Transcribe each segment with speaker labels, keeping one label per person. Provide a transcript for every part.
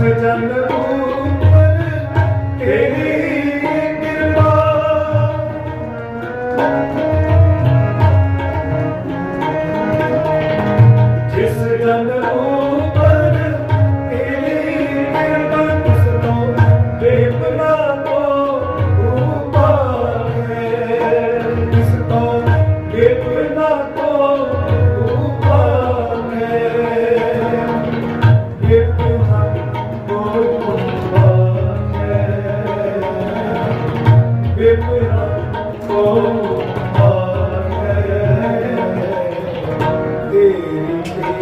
Speaker 1: pretender Música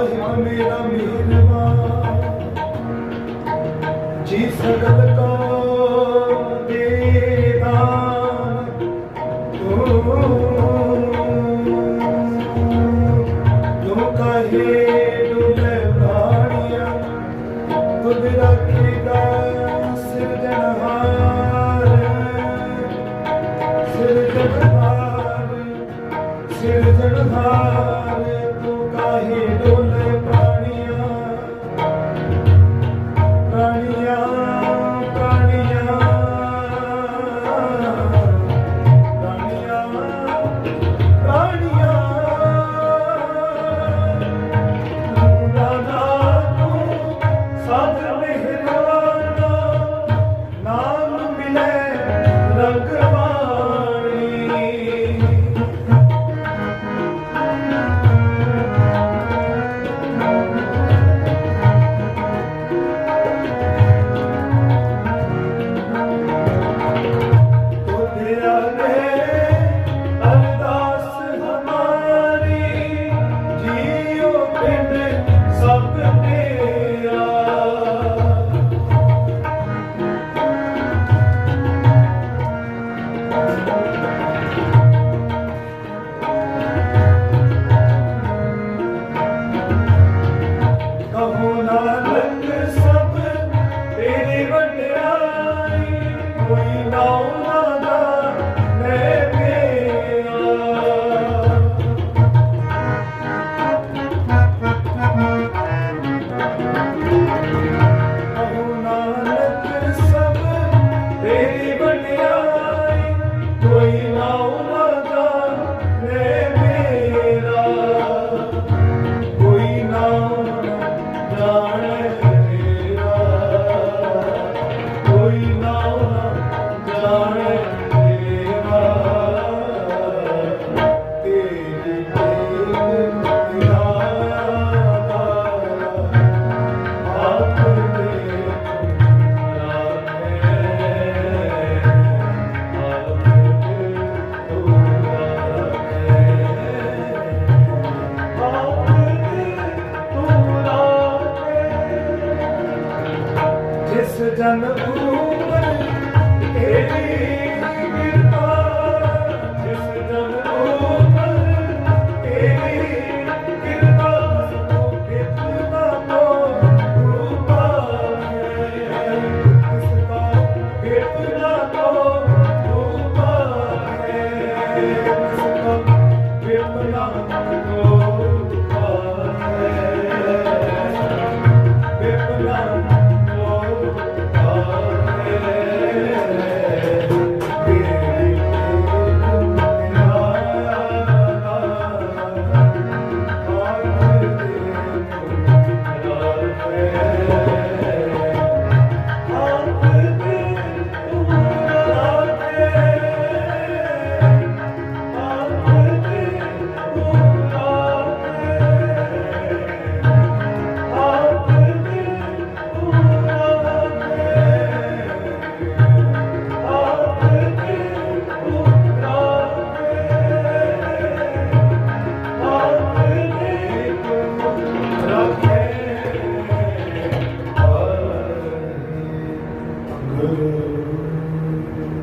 Speaker 1: ਸਾਹਿਬ ਮੇਰਾ ਮਿਹਰਬਾਨ ਜੀ ਸਗਲ ਕਾ ਦੇਦਾਨ ਤੂੰ ਕਹੇ ਦੁਲੇ ਬਾਣੀਆਂ ਤੁਧ ਰੱਖੀਦਾ ਸਿਰਜਣਹਾਰ ਸਿਰਜਣਹਾਰ ਸਿਰਜਣਹਾਰ Thank you.